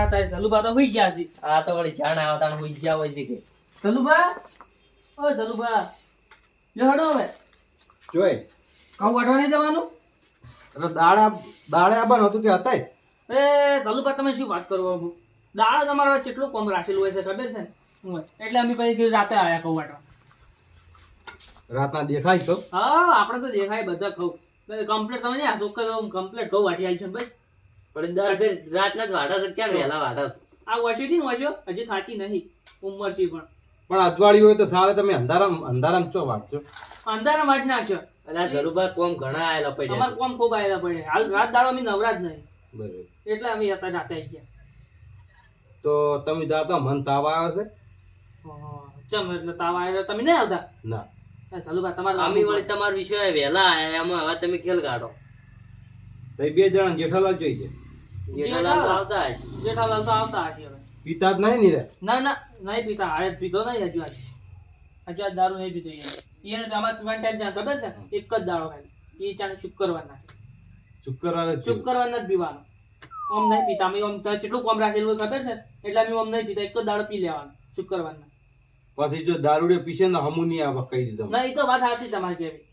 આ તારે જલુબા તો હોઈ ગયા છે. આ તો વળી જાણ આવતા હોઈ ગયા હોય છે કે. જલુબા ઓ જલુબા જો હડો હવે. જોઈ. ઘઉં વાટવા નહીં જવાનું? તો દાડા દાડે આવવાનું હતું કે હતા એ જલુબા તમે શું વાત કરો બાબુ દાડા તમારા કેટલું કોમ રાખેલું હોય છે ખબર છે એટલે અમે પછી રાતે આવ્યા કઉ વાટવા. રાતના દેખાય તો. હા આપણે તો દેખાય બધા કઉ કમ્પ્લેટ તમે નહીં આ ચોક્કસ કમ્પ્લેટ કઉ વાટી આવી છે ભાઈ. પણ દર રાતના જ વાઢા છે ક્યાં વહેલા વાઢા છે? આ વાંચ્યું ને વાંચ્યો હજી થાકી નહીં. ઉંમર છે પણ. પણ અજવાળી હોય તો સારે તમે અંધારામ અંધારામ ચો વાંચો અંધારા વાટ નાખ્યો અને આ કોમ ઘણા આયેલા પડ્યા અમારે કોમ ખૂબ આવેલા પડે હાલ રાત દાડો અમે નવરા જ નહીં. બરાબર. એટલે અમે હતા રાતે ગયા. તો તમે જાતા મન તાવ આવે છે? ચમ એટલે તાવ આવ્યો તમે નહીં આવતા? ના. એ ચાલુ તમારે અમે વળી તમારા વિષય વહેલા આયા એમાં હવે તમે ખેલ કાઢો. તો બે જણા જેઠાલાલ જોઈ છે. જેઠાલાલ તો આવતા હશે. જેઠાલાલ તો આવતા હશે હવે. પિતા જ નહીં ની ના ના નહીં પીતા. હારે પીધો નહીં હજુ આજ. હજુ આજ દારૂ નહીં પીધો એને એને વન ટાઈમ જ્યાં ખબર છે? એક જ દારૂ ખાલી એ ચાને જ જોયું. શુક્રવારના જ પીવાનો. આમ નહીં પીતા. અમે આમ કેટલું કોમ રાખેલું ખબર છે? એટલે અમે આમ નહીં પીતા. એક જ દારૂ પી લેવાનો શુક્રવારના. પછી જો દારૂડે પીશે ને હમુ નહીં આવે કહી દીધો. ના એ તો વાત સાચી તમારી કેવી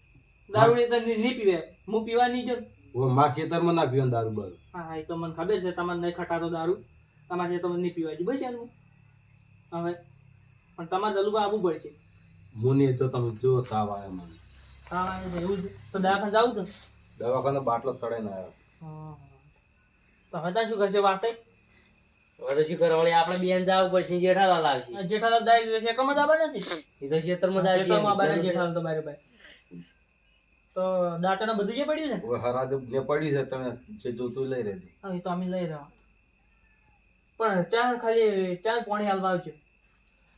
દારૂ ની તો નહીં પીવે. હું પીવા નહીં જો માર ખેતરમાં ના પીવાનું દારૂ બારું હા હા, એ તો મને ખબર છે તમારે નહીં ખટાતો દારૂ. તમારે તો નહીં પીવાય. બસ એનું હવે પણ તમારે જલુબા આવવું પડશે. મુની તો તમે જો તાવ આવે મને. હા એવું છે. તો દવાખાને જાવું તો દવાખાને બાટલો સડાઈને આવ્યો. તો હવે ત્યાં શું કરશે વાતે હવે તો શું કરવા વળી આપણે બેન જવું પડશે જેઠાલાલ આવશે. જેઠાલાલ દાઈ કમ જ આવવાના છે? એ તો ખેતરમાં જ છે જેઠાલાલ તો બારે બારે. તો દાંતને બધું જે પડ્યું છે? હવે હરાજ જે પડી છે તમે જે જોતું લઈ રહેજો. હા એ તો અમે લઈ રહ્યા પણ ચા ખાલી ચા પાણી હાલવા આવજો.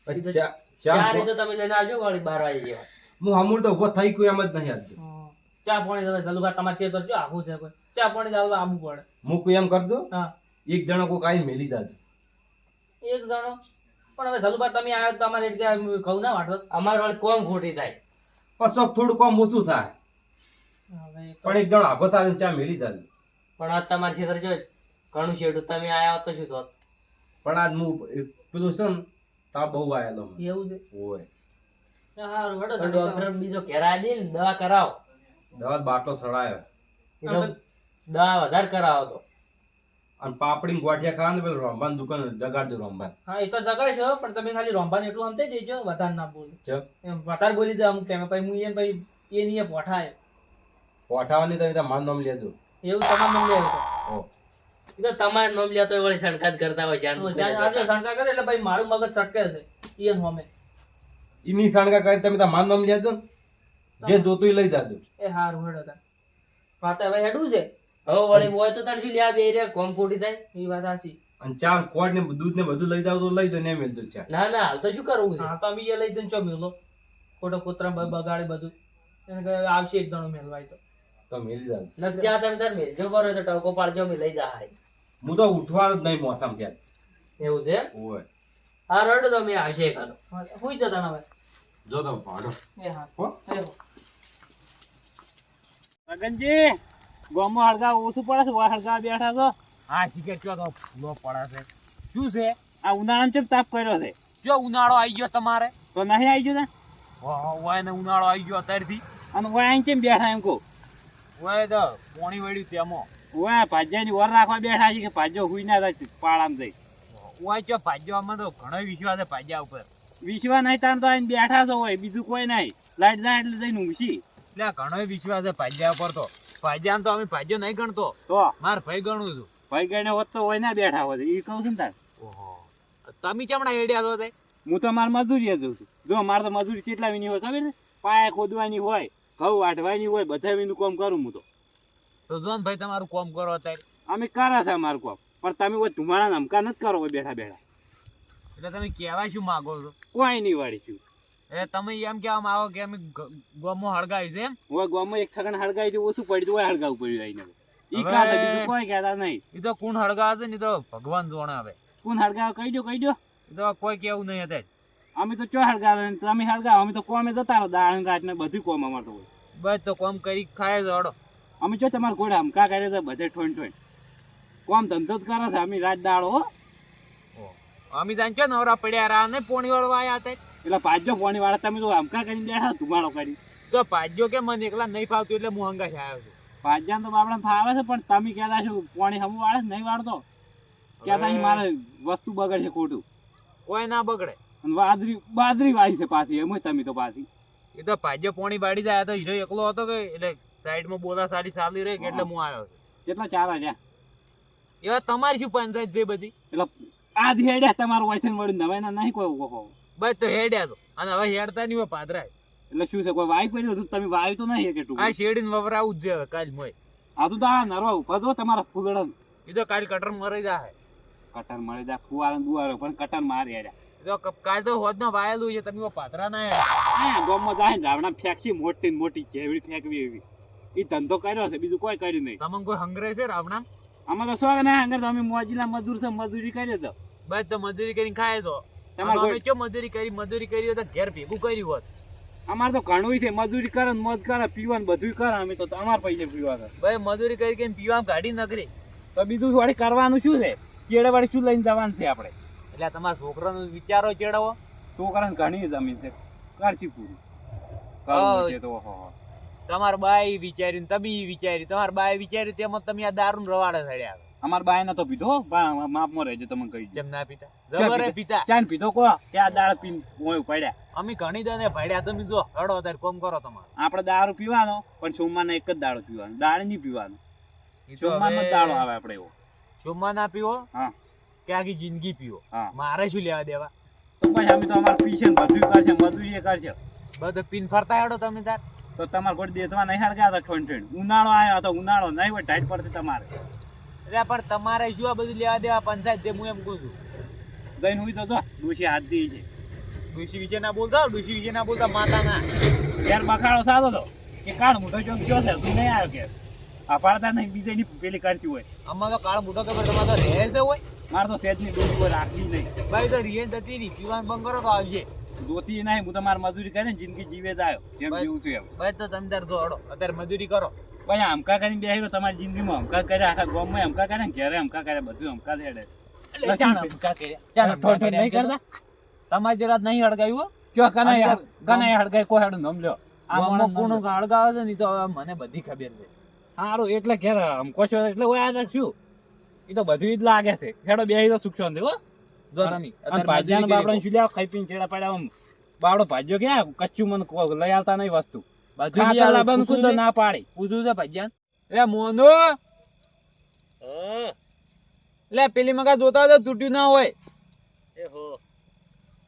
પછી ચા ચા તો તમે લઈને આવજો વળી બાર વાગે જેવા. હું અમૂળ તો ઊભો થઈ ગયો એમ જ નહીં આવજો ચા પાણી તમે જલુભા તમારે ચેક કરજો આવું છે કોઈ ચા પાણી હાલવા આવું પડે. હું કોઈ એમ કરજો. હા. એક જણો કોઈ કાંઈ મેલી જાજો. એક જણો? પણ હવે જલુભા તમે આવ્યો તો અમારે એટલે કહું ના વાટો અમારે વાળી કોમ ખોટી થાય. પછી થોડું કોમ ઓછું થાય. પણ એક જણો આગો થાય ચા મેલી જાજો પણ આ તમારી ખેતર જો. ઘણું શેડું તમે આયા તો શું થોત? પણ આજ હું પેલું છે ને તાવ બહુ આયેલો એવું છે? ઓય. હારું, વડો ડોક્ટર બીજો ઘેરા દે ને દવા કરાવો. દવા બાટલો સડાયો. દવા વધારે કરાવો તો. અને પાપડી ગોઠિયા ખાવા ને પેલું રોમબાન દુકાન જગાડજો રંભાન હા એ તો જગાડશો પણ તમે ખાલી રોંભાને એટલું સમજાઈ દેજો વધારે ના બોલો. એમ વધારે બોલી દે અમુક ટાઈમે પછી હું એને પછી એ નહીં પોઠાય પોઠાવાની તમે માન માર નામ લેજો. એવું તમામ નામ લેજો એ તો તમારે નોમ લ્યા તો વળી સણકાત કરતા હોય જાણ શંકા કરે એટલે ભાઈ મારું મગજ સટકે છે એ હોમે. ઈની સણકા કરી તમે માર નામ લેજો ને. જે જોતું લઈ જાજો. એ હારું હેડો હતા વાત હવે હેડું છે? હવે વળી હોય તો તારે શું લ્યા બે રે કોમ ફૂટી થાય? એ વાત સાચી. અને ચા કોડ ને દૂધ ને બધું લઈ જાવ તો લઈ જાવ ને મેલજો ચા. ના ના હાલ તો શું કરવું છે? હા તો અમે એ લઈ જઈને ચો મેલો. ખોટો કૂતરા બગાડે બધું. એને આવશે એક જણો મેલવાય તો. તો મેલી જ્યાં. તમે તાર મેલજો બરો તો ટકો પાડજો અમે લઈ જા હાય હું તો ઉઠવાનો જ નહીં મોસમ ત્યાં એવું છે? ઓય. આ રડો તો અમે આવશે એકાદો. હા, હુઈ જતા ના જો તો પાડો એ હા. હો. એ હો. હળગા ઓછું પડે છે? હળગા બેઠા છો? હા શીખે ચો તો ફૂલો પડે છે. શું છે? આ ઉનાળામાં ચેમ તાપ કર્યો છે? જો ઉનાળો આવી ગયો તમારે. તો નહીં આવી ગયો ને? વાય ને ઉનાળો આવી ગયો અત્યારથી. અને વાય કેમ બેઠા એમ કહું? વાય તો પોણી વળ્યું તેમાં ઓય ભાજ્યાની વર રાખવા બેઠા છે કે ભાજ્યો હુઈ ના થાય પાળામાં જઈ. વાય ચો ભાજ્યમાં તો ઘણો વિશ્વાસ છે ભાજ્યા ઉપર. વિશ્વા નહીં તાન તો આઈને બેઠા છો હોય બીજું કોઈ નહીં. લાઈટ જાય એટલે જઈને ઊંઘી એટલે ઘણો વિશ્વાસ છે ભાજ્યા ઉપર તો. ભાજ્યા તો અમે ભાજ્યો નહીં ગણતો. તો? માર ભાઈ ગણું છું. ભાઈ ગણે હોત તો હોય ના બેઠા હોય એ કહું છું ને તાર ઓહો. તમે ચમડા એડિયા તો તે? હું તો મારે મજૂરી જઉં છું. જો મારે તો મજૂરી કેટલા વિની હોય ખબર ને પાયા ખોદવાની હોય. ઘઉં વાટવાની હોય બધા વીનું કોમ કરું હું તો. તો જો ને ભાઈ તમારું કોમ કરો અત્યારે. અમે કરા છે અમારું કોમ. પણ તમે હોય ધુમાડા નમકા નથી કરો હોય બેઠા બેઠા. એટલે તમે કહેવા શું માંગો છો? કોઈ નહીં વાળી છું. એ તમે એમ કહેવા આવો કે અમે ગોમો હળગાવી છે એમ? હવે ગોમો એક ઠગણ હળગાવી છે ઓછું પડ્યું હોય હળગાવું પડ્યું આઈને ઈ ખાશે બીજું કોઈ કહેતા નહીં. એ તો કોણ હળગાવે છે ને તો ભગવાન જોણે હવે કોણ હળગાવે કહી દો કહી દો. તો કોઈ કેવું નહીં હતા અમે તો ચો હળગાવે તમે હળગાવો અમે તો કોમે જતા રહો દાળ કાટ ને બધું કોમ અમારે તો બસ તો કોમ કરી ખાય છે હળો. અમે જો તમારે ઘોડા હમકા કરે છે બધે ઠોઈન ઠોઈન. કોમ ધંધો જ કરે છે અમે રાત દાળો હો. અમે જાણજો નવરા પડ્યા રહ્યા ને પોણી વાળવા આયા હતા? એટલે પાજો પોણી વાળા તમે તો હમકા કરીને બેઠા ધુમાડો કરી. તો પાજો કે મને એકલા નહીં ફાવતું એટલે હું હંગા આવ્યો છું. પાજાન તો બાપડા ફાવે છે પણ તમે કહેતા છો પોણી હમ વાળે નહીં વાળતો. કહેતા મારે વસ્તુ બગડશે ખોટું. કોઈ ના બગડે. અને બાદરી બાદરી વાળી છે પાછી એમ તમે તો પાછી. એ તો ભાજ્ય પોણી બાડી જાય તો હીરો એકલો હતો કે એટલે સાઈડમાં બોલા સારી સાલી રહી કે એટલે હું. આવ્યો કેટલા ચાર હજાર? એવા તમારી શું પંચાયત છે બધી? એટલે આ હેડ્યા તમારું વચન મળ્યું હવે એના નહીં કોઈ ઓહો બસ તો હેડ્યા તો. અને હવે હેડતા નહીં હોય પાદરાય એટલે શું છે કોઈ વાઈ પડ્યું હતું તમે વાય તો નહીં કે આ શેડીને વવરાવું જ છે હવે કાલ મોય. આ તો આ નરવા ઉપર તમારા ફૂગડન. એ તો કાલ કટર મરી જાય કટર મળી જાય ફુવારા દુવારો પણ કટર મારી હેડ્યા. એ તો ક- કાલ તો હોદ વાયેલું છે તમે પાદરા ના હેડ્યા આ જાય રાવણા ફેંકશી મોટી ને મોટી કેવડી ફેંકવી એવી. એ ધંધો કર્યો છે બીજું કોઈ કર્યું નહીં. તમને કોઈ હંગરે છે રાવણા? આમાં તો શોખ ના આગળ તમે મોજીલા મજૂર છે મજૂરી કરી દો બસ તો મજૂરી કરીને ખાય તો તમારે ચો મજૂરી કરી મજૂરી કરી તો ઘેર ભેગું કર્યું હોત. અમારે તો ઘણું છે મજૂરી કરે મોજ કરે પીવાનું બધું કરે અમે તો અમારે પૈસે પીવા ભાઈ મજૂરી કરી કરીને પીવા ગાડી નગરી. તો બીજું વળી કરવાનું શું છે? કેળે વાળી શું લઈને જવાનું છે આપણે? એટલે તમારા છોકરાનો વિચારો ચેડવો છોકરાને ઘણી જમીન છે. કરશી પૂરી. તમારા બાઈ વિચાર્યું તમે વિચાર્યું. તમાર બાઈ વિચાર્યું તેમાં તમે આ દારૂ રવાડે ચડ્યા અમાર બાય નતો પીધો માપમાં રહેજો તમે કહી જેમ ના પીતા જબરે પીતા ચાન પીધો કો? કે આ દાળ પીન મોય પડ્યા. અમે ઘણી દને ભાડ્યા. તમે જો હડો અત્યારે કોમ કરો તમારે. આપણે દારૂ પીવાનો પણ સોમવારનો એક જ દાડો પીવાનો. દાળ નહીં પીવાનો. સોમવારનો દાડો આવે આપણે એવો. સોમવાર ના પીવો? હા. કે આખી જિંદગી પીવો. મારે શું લેવા દેવા? તો પછી અમે તો અમારે પીશે ને બધું કરશે મજૂરી એ કરશે. બધું પીન ફરતા હેડો તમે તાર. તો તમારે કોઈ દેતવા નહીં હળગ્યા હતા ઠોન ઠોન. ઉનાળો આવ્યો હતો ઉનાળો નહીં હોય ટાઈટ પડતી તમારે. એટલે પણ તમારે શું આ બધું લેવા દેવા પંચાયત જે હું એમ કહું છું. જઈને હું તો જો ડોશી હાથ દી છે. ડુસી વિશે ના બોલતા ડુસી વિશે ના બોલતા માતા ના ઘેર બખાડો સાદો તો કે કાળ મોટો ચોક કયો છે તું નહીં આવ્યો કે આ પાડતા નહીં બીજાની પેલી કરતી હોય. અમારો કાળ મોટો ખબર તમારે તો રહે છે હોય. મારે તો સેજની ડોશી કોઈ રાખવી નહીં. ભાઈ તો રિયન થતી રહી પીવાનું બંધ કરો તો આવજે. દોતી નહીં હું તમારે મજૂરી કરીને જિંદગી જીવે જ આવ્યો. જેમ જીવું છું એમ. ભાઈ તો તમે તાર જો અત્યારે મજૂરી કરો. ભાઈ હમકા કરીને બેહી તમારી જિંદગીમાં હમકા કર્યા આખા ગામમાં હમકા કર્યા ને ઘેરે હમકા કર્યા બધું હમકા. કરતા? તમારી જરા નહીં હડગાયું કયો કનાય કનાય હડકાય કોઈ હેડું નમ લ્યો. આ ગામમાં મોણસ છે ને તો મને બધી ખબર છે. સારું એટલે ઘેર હમકો છો એટલે હોય આ શું? એ તો બધું જ લાગે છે. હેડો બે તો સુખ શાંતિ હો. જો તમે. બાપડાને કરી શું લ્યા ખાઈ પીને ચેડા પાડ્યા આમ. બાપડો ભાજ્યો ક્યાં કચ્ચું મને લઈ આવતા નહીં વસ્તુ. બધું? ના પાડી. પૂછું છે ભાજ્યા એ મોનો. લે પેલી મગા જોતા હતા તૂટ્યું ના હોય.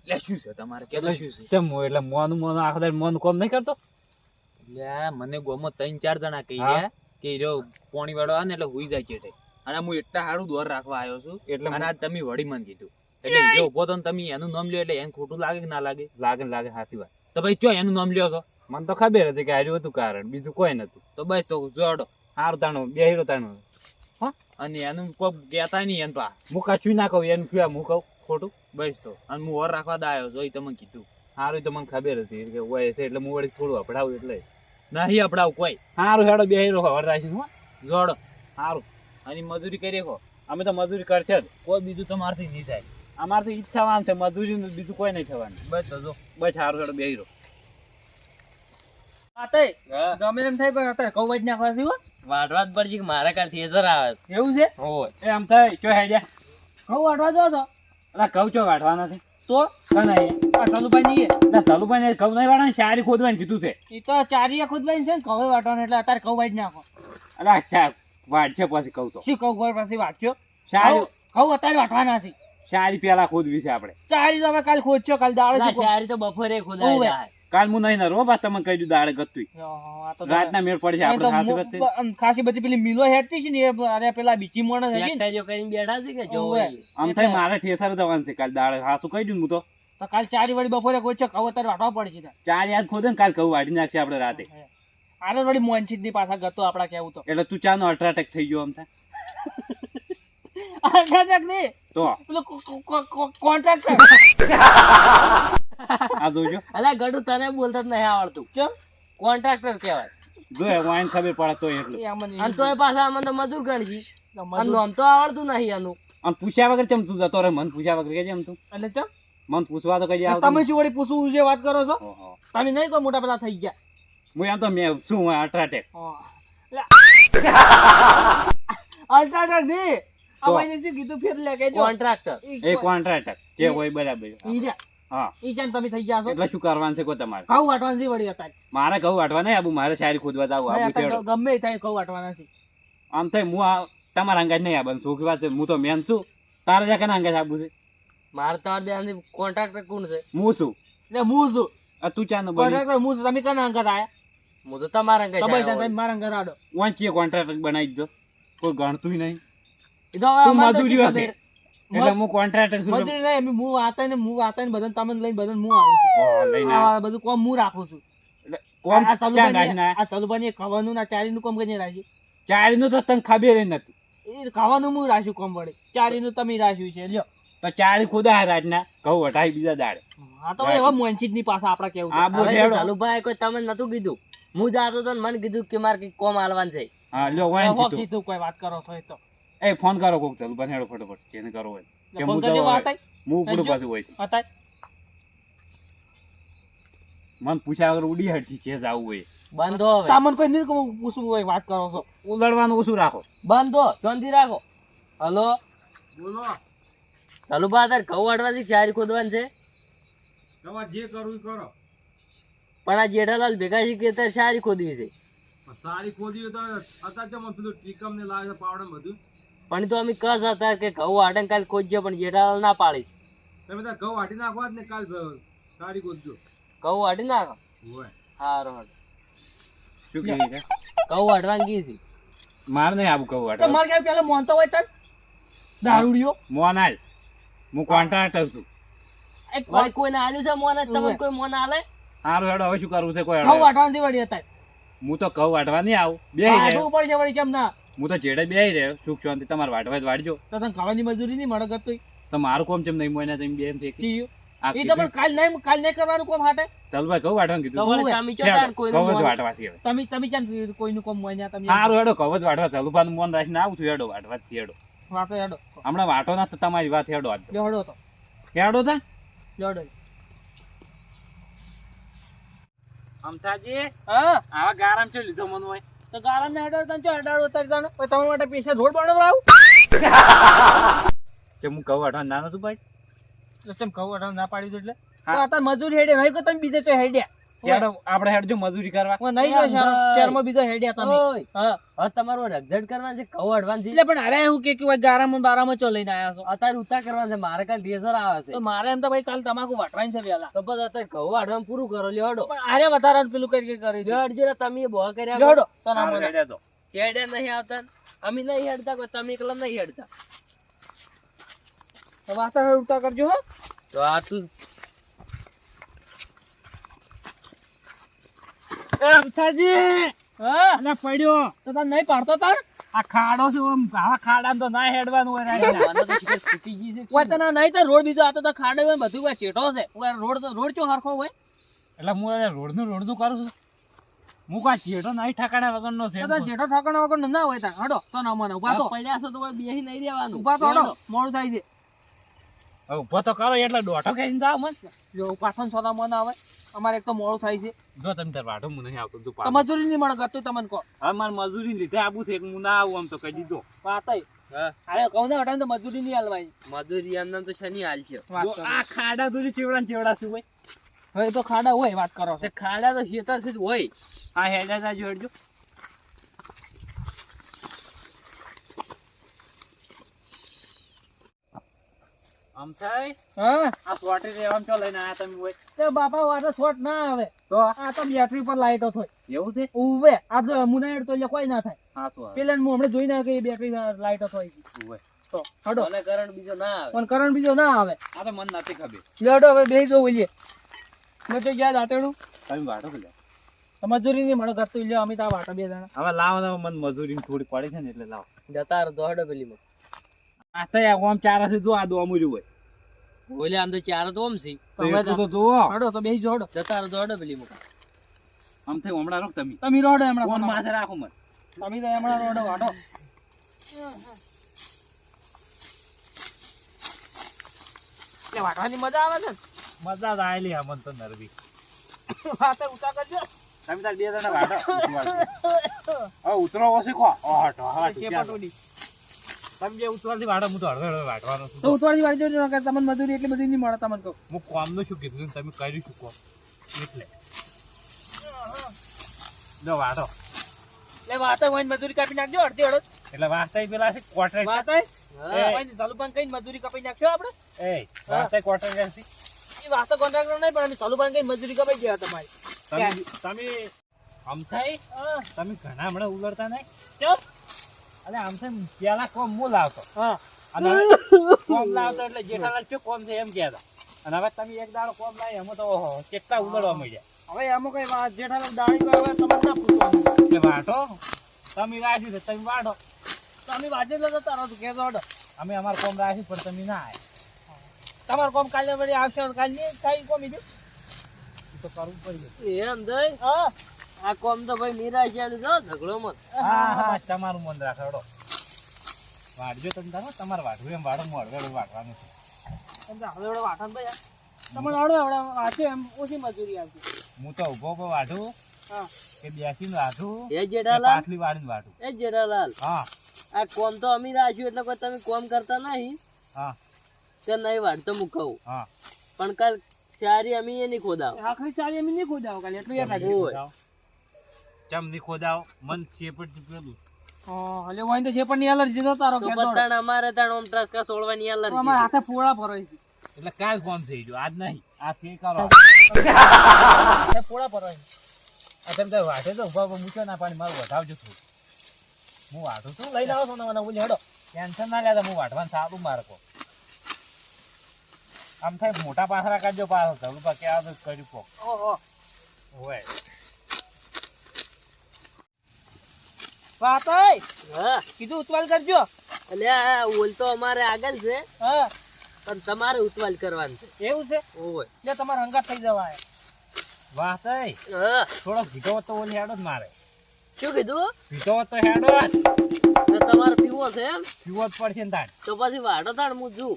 લે શું છે તમારે? કેટલા શું છે? ચમ એટલે મોનું મોનું આખો દાડો મોનું કોમ નહીં કરતો? લે મને ગોમો ત્રણ ચાર જણા કહી ગયા કે રહ્યો પોણી વાળો આવે ને એટલે હુઈ જાય છે. અને હું એટલા સારું દોર રાખવા આવ્યો છું. એટલે અને આજ તમે વળી મને કીધું. એટલે ઈ ઊભો તો તમે એનું નામ લ્યો એટલે એને ખોટું લાગે કે ના લાગે? લાગે લાગે સાચી વાત. તો ભાઈ ચો એનું નામ લ્યો છો? મને તો ખબર હતી કે હાર્યું હતું કારણ બીજું કોઈ નતું. તો બસ તો જોડો સારું તાણું બેહીરો તાણું. અને એનું કોઈ કહેતા નહીં એમ પા હું કશું ના કહું એનું શું હું કહું? ખોટું? બસ તો. અને હું ઓર રાખવા દા આવ્યો છું એ તમને કીધું. સારું તો મને ખબર હતી કે હોય છે એટલે હું વળી થોડું અપડાવું એટલે. નહીં અપડાવ કોઈ. સારું હેડો બેહીરો ખબર રાખીને હો. જોડો સારું અને મજૂરી કરી ખો અમે તો મજૂરી કરશે જ. કોઈ બીજું તમારથી નહીં થાય. અમારે તો ઈ જ થવાનું છે. મજૂરી બીજું કોઈ નહીં થવાનું. બસ જો. બસ સારું હેડો બેહીરો રહો. ગમે એમ થાય પણ અત્યારે કઉ જ નાખવા હો. વાટવા જ પડશે કે મારા કાલ થેસર આવે છે. એવું છે? હોય. એ આમ થાય. ચો હેડ્યા. કઉ વાટવા જો છો એટલે કહું છો વાઢવાના છે તો? કનાઈ આ તલુભાઈ નહીં ના તલુભાઈ ને કહું નહીં વાટવાની શારી ખોદવાની કીધું છે. એ તો ચારીએ ખોદવાની છે ને કવે વાટવાનું એટલે અત્યારે કઉ જ નાખો. એટલે આ શા વાઢ છે પછી કહું તો. શું કહું ભાઈ પાસે વાંચ્યો સારું. કહું અત્યારે વાંચવાના છે. શારી પેલા ખોદવી છે આપણે. ચારી તો હવે કાલ ખોદશો કાલ દાડો ના, શાયરી તો બપોરે ખોદાય કાલ હું નહીં નરો બસ તમે કહી દીધું દાડે ગતું રાતના મેળ પડશે આપણે ખાસી આમ ખાસી બધી પેલી મિલો હેડતી છે ને અરે પેલા બીજી માણસ હશે ને. જો કરીને બેઠા છે કે જો આમ થાય મારે ઠેસર જવાનું છે કાલ દાડે. હા કહી દઉં હું તો? તો કાલ ચારી વાળી બપોરે કોઈ છે કહું અત્યારે વાટવા પડશે ચાર યાદ ખોદે ને કાલ કહું વાટી નાખશે આપણે રાતે. આને વળી મોહનસિંહની પાછા ગતો આપડા કેવું તો. એટલે તું ચાનો અલ્ટ્રાટેક થઈ ગયો આમ થાય. અલ્ટ્રાટેક નહીં. તો પેલો કોન્ટ્રાક્ટર આ જોજો. અલા ગડુ તને બોલતા જ નહીં આવડતું. કેમ કોન્ટ્રાક્ટર કહેવાય. જો વાઈન ખબર પડે તો એટલે. અને તોય પાછા અમને તો મજૂર ગણજી. અને મજૂર- તો આવડતું નહીં આનું. આમ પૂછ્યા વગર ચમ તું જતો રે મન પૂછ્યા વગર કે જેમ તું. એટલે ચમ? મન પૂછવા તો કઈ તમે શું વળી પૂછવું છે વાત કરો છો? તમે નહીં કોઈ મોટા પેલા થઈ ગયા. હું એમ તો મેં શું હોય અલ્ટ્રાટેક અલ્ટ્રાટેક નહીં અમારે શું કીધું? ફેર લે કે કોન્ટ્રાક્ટર એ કોન્ટ્રાક્ટર જે હોય બરાબર. હા. ઈ તમે થઈ ગયા છો. એટલે શું કરવાનું છે કો તમારે? ઘઉં વાટવાનું છે વળી અત્યારે મારે ઘઉં વાટવા નહીં આબુ મારે શાયરી ખોદવા જાવ આબુ ગમે થાય ઘઉં વાટવાના છે. આમ થાય હું આ તમારા અંગાજ નહીં આબન સુખી વાત છે હું તો મેન છું. તારે જ્યાં કેના અંગાજ આબુ છે? મારે તમારે કોન્ટ્રાક્ટર કોણ છે? હું છું. એટલે હું છું. તું ચાનો બની કોન્ટ્રાક્ટર હું છું. તમે કના અંગત આયા? હું તો તમારા અંગે તમે આવ્યો તમે મારા અંગત આડો. વાંચીએ કોન્ટ્રાક્ટ બનાવી દો. કોઈ ગણતું નહીં. એ તો હવે તું મજૂરી હશે. એટલે હું કોન્ટ્રાક્ટર છું. મજૂરી નહીં અમે હું આતા ને હું આતા ને બધાને તમને લઈને બધાને હું આવું છું. લઈને આવ. આ બધું કોમ હું રાખું છું. એટલે કોમ આ ચાલુ? આ ખાવાનું ના ચારીનું કોમ કરીને રાખ્યું. ચારીનું તો તને ખબર નથી. એ ખાવાનું હું રાખ્યું કોમ વડે. ચારી નું તમે રાખ્યું છે લ્યો. તો ચારી ખોદા રાજના ઘઉં વટાઈ બીજા દાડે. હા તો એવા મોંચી ની પાસે આપડા કેવું આ બોલે ચાલુ ભાઈ કોઈ તમે નતું કીધું. હું જાતો તો મને કીધું કે મારે કઈ કોમ હાલવાન છે. હા લ્યો વાઈન કીધું. કીધું કોઈ વાત કરો છો તો. એ ફોન કરો કોક ચાલુ બને હેડો ફટાફટ જેને કરો હોય. કે હું જવા હું ઉપડું પાછું હોય. અતાય મન પૂછ્યા વગર ઉડી હટશે જે જાવું હોય બંધો હવે. તમને કોઈ નહીં પૂછવું હોય વાત કરો છો. ઉલડવાનું ઓછું રાખો. બંધો શાંતિ રાખો. હલો? બોલો. ઝાલુભા તાર ઘઉં વાટવાથી ચારી ખોદવાનું છે? તમારે જે કરવું કરો. પણ આ જેઠાલાલ ભેગા છે કે અત્યારે સારી ખોદવી છે? સારી ખોદી તો અત્યારે તો મને પેલું ટીકમ ને લાગે પાવડે બધું? પણ તો અમે કસ હતા કે ઘઉં વાટે કાલ ખોદજો પણ જેઠાલાલ ના પાડીશ તમે તાર ઘઉં હાટી નાખો ને કાલ સારી ખોદજો ઘઉં આટી નાખો? સારો સારું હારું. શું કહે છે? ઘઉં વાટવાનું ગઈ છે. મારે નહીં આવું ઘઉં તો મારે ક્યાં પેલા મોનતો હોય તન? દારૂડિયો? મોન આલ. હું કોન્ટ્રાક્ટર છું. કોઈ કોઈને આલ્યું છે મોન? તમે. કોઈ મોન આલે? સારું હેડો હવે શું કરવું છે કોઈ હેડો વાટવાની વળી હતા હું તો કહું વાટવા નહીં આવું. બે ઉપર પડશે વળી કેમ ના? હું તો જેડે બે રહ્યો. સુખ શાંતિ તમારે વાટવા જ વાટજો. તો તને ખાવાની મજૂરી નહીં મળે ગતું તો મારું કોમ ચેમ નહીં મોયના તમે બે એમ થઈ એ તો પણ કાલ નહીં કાલ નહીં કરવાનું કોમ હાટે? ચાલ ભાઈ કહું વાટવાનું કીધું. તમે ચો તાર કોઈને ઘઉં મોન- વાટવા છે તમે તમે ચાલ કોઈનું કોમ હોય તમે સારું હેડો કહું જ વાટવા ચાલુ. પાનું મોન રાખીને આવું છું હેડો વાટવા જ છે હેડો. વાતો હેડો. હમણાં વાટો ના તો તમારી વાત હેડો આજ હેડો તો. હેડો તા. હેડો. અમથાજી? હા? આવા ગારામ છે લીધો મન હોય. તો ગારાને હેડો તને ચો હેડાડો ઉતારી પછી તમારા માટે પૈસા રોડ બનાવડાવું કે હું ઘઉં વાટવા ના નતું ભાઈ? તેમ કહું ના પાડી દઉં એટલે? મજૂરી હેડે નહીં કે તમે બીજે તો હેડ્યા. હેડો આપણે હેડજો મજૂરી કરવા. હું નહીં શહેરમાં બીજો હેડ્યા તમે. હા. તમારો તમારું રગઝટ કરવાનું છે કહો વાટવાનું એટલે પણ અરે હું કે કે ગારામાં બારામાં ચો લઈને આવ્યા છો? અત્યારે ઉતા કરવા છે મારે કાલ રેઝર આવે છે. તો મારે એમ તો ભાઈ કાલ તમાકુ વાટવાની છે પેલા તો પછી અત્યારે કહો વાટવાનું પૂરું કરો લ્યો હડો. પણ આરે વધારા પેલું કરી કરી કરી લ્યો હડજો તમે બહુ કર્યા લ્યો હેડો તો ના હેડ્યા તો. હેડે નહીં આવતા અમે નહીં હેડતા કોઈ તમે એકલા નહીં હેડતા. તો વાસણ ઉલટા કરજો હો. તો આટલું અમથાજી! હા? પડ્યો. તો તને નહીં પાડતો તાર? આ ખાડો છે આમ ખાડામાં તો ના હેડવાનું હોય રાતના. તો છૂટી ગઈ છે. ઓય તને નહીં તો રોડ બીજો આ તો ખાડો હોય બધું હોય ચેટો છે. રોડ તો રોડ ચો હરખો હોય? એટલે હું રોડનું રોડનું કરું છું. હું કા ચેટો નહીં ઠાકાણા વગરનો છે તો તાર જેઠો ઠાકણા વગર ના હોય તા હડો તો ના મને ઊભા તો. પહેલા તો બેહી નહીં રહેવાનું. ઊભા તો હડો. મોડું થાય છે. તો કરો એટલે દોઢો કહીને જાવ મન. જો પાછળ સોદા મન આવે અમારે એક તો મોડું થાય છે. જો તમે તાર વાઢો મને નહીં આવતો તું મજૂરી નહીં મળે ગતું તમને કહો. હવે મારે મજૂરી લીધે આવું છે હું ના આવું આમ તો કહી દીધો. પાતાય અરે કહું ને હટાને તો મજૂરી નહીં હાલવાની મજૂરી એમને તો હાલ છે. વાત જો કરો. આ ખાડા સુધી ચેવડા ચેવડા શું હોય હવે તો ખાડા હોય વાત કરો છો. ખાડા તો ખેતરથી જ હોય. આ હેડા જાજો આમ થાય? હા? આ સોટી રેવામ ચો લઈને આયા તમે હોય. તે બાપા વાતો શોર્ટ ના આવે. તો? આ તો બેટરી પર લાઈટો થાય એવું છે? ઉવે આ જો તો એટલે કોઈ ના થાય. હા તો. પેલા હું હમણાં જોઈ ના કે બેટરી લાઈટો થાય હોય. તો હડો. મને કરંટ બીજો ના આવે. પણ કરંટ બીજો ના આવે. આ તો મન નથી ખબર. લેડો હવે બેસી જવું બોલીએ મેં તો યાદ આટેડું તમે વાઢો કે. મજૂરી ની મળે કરતું લ્યો અમે તો વાટો બે જણા. હવે લાવો ને મને મજૂરી થોડી પડે છે ને એટલે લાવો. જતા રહો દોડો પેલી આ તો આમ ચાર હશે જો આ દોમુર્યું હોય. બોલે આમ તો ચાર તો ઓમ સી તો તો જુઓ હડો તો બે જોડો જતા રહો દોડો પેલી મુકા. આમ થઈ હમણાં રોક તમે. તમે રોડો ફોન માથે રાખો મને. તમે તો હમણાં રોડો વાટો એટલે વાટવાની મજા આવે છે મજા જ આયેલી આ મને તો નરવી. વાતે ઉતા કરજો. તમે તાર બે જણા વાટો. હવે ઉતરો ઓછી ખો. ઓહ તો કે પટોડી. તમે જે ઉતવારથી વાટો હું તો હળવે હળવે વાટવાનો છું. તો ઉતવાળી વાળી જોજો કે તમને મજૂરી એટલી બધી નહીં મળે તમને કહું હું કોમનું શું કીધું તમે કર્યું શું કોમ? એટલે. જો એટલે વાતે હોય મજૂરી કાપી નાખજો અડધી અડધ. એટલે વાસ્તા પેલા છે કોટરે વાતે હા. ચાલુપાન કઈ મજૂરી કાપી નાખશો આપણે. એ કોટરે છે. એ વાતો કોન્ટ્રાક્ટર નહીં પણ અમે ચાલુપાન કઈ મજૂરી કાપી ગયા તમારી. તમે તમે આમ થઈ તમે ઘણા હમણાં ઉલરતા નહીં. અરે આમ છે પેલા કોમ હું લાવતો. હા. અને કોમ લાવતો એટલે જેઠાલાલ શું કોમ છે એમ કહેતા. અને હવે તમે એક દાડો કોમ લાવી એમાં તો કેટલા ઉલરવા મળ્યા હવે એમાં કઈ વાત જેઠાલાલ દાડી હવે તમારે ના પૂછવાનું. કે વાટો તમે રાખ્યું છે તમે વાટો તમે વાજે લો તારો તું કહેતો અમે અમાર કોમ રાખ્યું પણ તમે ના આવ્યા તમારું કોમ કાલે વળી આવશે કાલે કાંઈ કોમ બીજું તો કરવું પડી એમ જઈ હા. આ કોમ તો ભાઈ નિરાશિયાનું જો ઝઘડો મત હા હા તમારું મન રાખડો વાડજો તમે તારો તમારે વાડવું એમ વાડો મોડ વેડું વાડવાનું છે. તમને હવે વડે વાઠાણ ભાઈ તમને આવડે આવડે વાંચે એમ ઓછી મજૂરી આવતી. હું તો ઊભો ઊભો વાઢું હા. કે બેસીને વાઢું એ જેડાલાલ પાટલી વાળીને વાઢું. એ જેડાલાલ હા. આ કોમ તો અમી રાખ્યું એટલે કોઈ તમે કોમ કરતા નહીં. હા. તે નહીં વાઢતો હું કહું. હા. પણ કાલ ચારી અમી એ નહીં ખોદાવ. આખરી ચારી અમી નહીં ખોદાવ કાલે એટલું યાદ રાખજો. હોય. ચમની ખોદાવ મન ચેપડ પેલું. હલે હોય તો છે ની એલર્જી તો તારો તો કહેતો અમારે તાણ ઓમ ત્રાસકા સોળવાની તો અલર્જી હાથે ફોડા ભરાય છે. એટલે કાલ કોમ થઈ ગયો આજ નહીં આ ફેર કરો. હાથે ફોડા આ તમે તો વાઢે તો ઊભા ઊભા મૂક્યો ના પાણી મારું વધાવજો થોડું. હું વાટું છું લઈને આવો સોના મને બોલી હેડો ટેન્શન ના લેતા હું વાટવાનું સારું મારકો આમ થાય મોટા પાથરા કાઢજો પાછળ ધરું પા આ કર્યું કોક. ઓહો. હોય. વાત હોય હા. કીધું ઉતવાલ કરજો. એટલે ઓલ તો અમારે આગળ છે. હા. પણ તમારે ઉતવાલ કરવાનું છે. એવું છે? ઓય. એટલે તમારે હંગાત થઈ જવાય. વાહ તઈ. હા. થોડોક ભીટો તો ઓલી હેડો જ મારે. શું કીધું? ભીટો તો હેડો જ. તો તમારે પીવો છે એમ? પીવો જ પડશે ને તાણ તો પછી વાડો તાણ હું છું.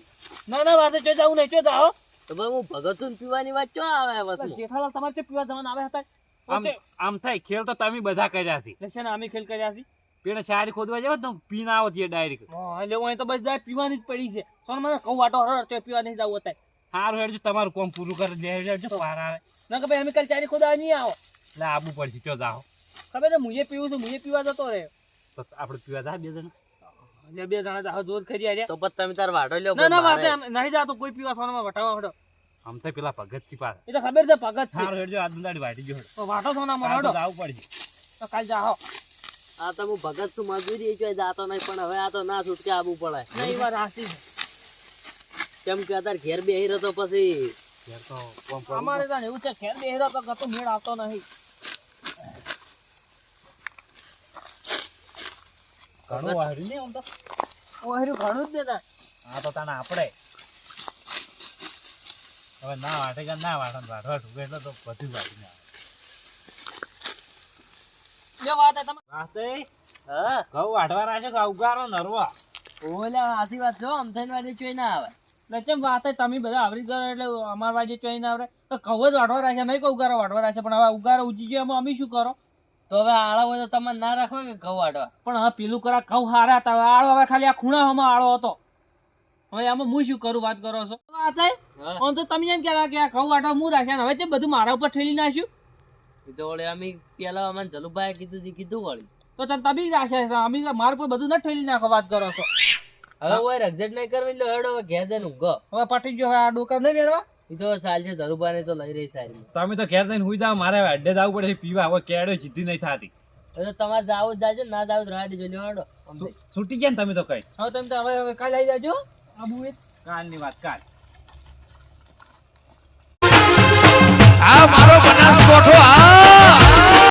ના ના વાતે જો જવું નહીં જો જાઓ. તો ભાઈ હું ભગત પીવાની વાત ચો આવે વસ્તુ? જેઠાલાલ તમારે ચો પીવા જવાના આવે હતા? આમ આમ થાય ખેલ તો તમે બધા કર્યા છે. એટલે ને અમે ખેલ કર્યા છે. પેલા શારી ખોદવા જાવ તો પીને આવો છે ડાયરેક્ટ હા એટલે હું અહીં તો જાય પીવાની જ પડી છે. સોન મને કહું વાટો હર તો પીવા નહીં જવું થાય સારું હેડજો તમારું કોમ પૂરું કરી દે હેડજો પાર આવે. ના કે ભાઈ અમે કાલે ચારી ખોદવા નહીં આવો. એટલે આબુ પડશે ચો જાઓ. ખબર છે મુએ પીવું છું મુએ પીવા જતો રહે તો આપણે પીવા જા બે જણા. એટલે બે જણા જાવ જોર ખરી આર્યા તો પછી તમે તાર વાડો લ્યો ના ના. વાતે નહીં જાતો કોઈ પીવા સોનમાં વટાવા હડો. આમ તો પેલા ભગતથી પાર. એ તો ખબર છે ભગત છે સારું હેડજો આ દુંદાડી વાટી જો વાટો તો હડો. જાવું પડશે. તો કાલ જાઓ. આ તો હું ભગત છું મજૂરી એ જાતો નહીં પણ હવે આ તો ના છૂટકે આવવું પડે. નહીં વાત હાસી કેમ કે અત્યારે ઘેર બેહી રહ્યો તો પછી તો અમારે ત્યાં એવું છે ખેર બેહરો તો કતો મેળ આવતો નહીં. ઘણું વાહર્યું ને આમ તો? ઘણું જ દેતા આ તો તાને આપણે. હવે ના વાટે કે ના વાટે વાટવા ઢૂકે એટલે તો બધું વાટીને આવે જે વાત તમે. વાતે? હા. ઘઉં વાટવા રાખે કે ઉગારો નરવા. ઓલા આથી વાત જો આમ થઈને વાળી ચોઈ ના આવે. વાત? તમે બધા આવરી કરો એટલે અમાર વાજે ચોઈ ના આવે તો કવ જ વાટવા રાખ્યા નહીં કહું ઉગારો વાટવા રાખ્યા પણ હવે ઉગારો ઉજી ગયો એમાં અમે શું કરો? તો હવે આળો હોય તો ના રાખો કે ઘઉં વાડવા પણ હા પેલું કરા ઘઉં હારા હતા આળો હવે ખાલી આ ખૂણામાં આળો હતો. હવે આમાં હું શું કરું વાત કરો છો? વાત? આમ તો તમે એમ કેવા કે આ ઘઉં વાટવા હું રાખ્યા હવે તે બધું મારા ઉપર ઠેલી નાખ્યું? તો વળી અમે પેલા અમને જલુભાઈ કીધું તી કીધું વળી. તો તમે તમે રાખ્યા છે અમે મારા ઉપર બધું ન ઠેલી નાખો વાત કરો છો. હવે ઓય રગઝટ નહીં કરવી લો હેડો હવે ઘેર જઈને ઊંઘો. હવે પટી ગયો હવે આ ડોકા નહીં મેળવા એ તો સાલ છે ધરુભાઈ તો લઈ રહી સારી તમે તો ઘેર જઈને હુઈ જાવ મારે અડ્ડે જવું પડે પીવા હવે કેડો જીતી નહીં થતી. હવે તો તમારે જાવ જ જાજો ના જાવ તો રાહ દેજો લ્યો હેડો. છૂટી ગયા ને તમે તો કઈ? હવે તમે તો હવે હવે કાલે આવી જાજો. આબુ એ કાલની વાત કાલ. આ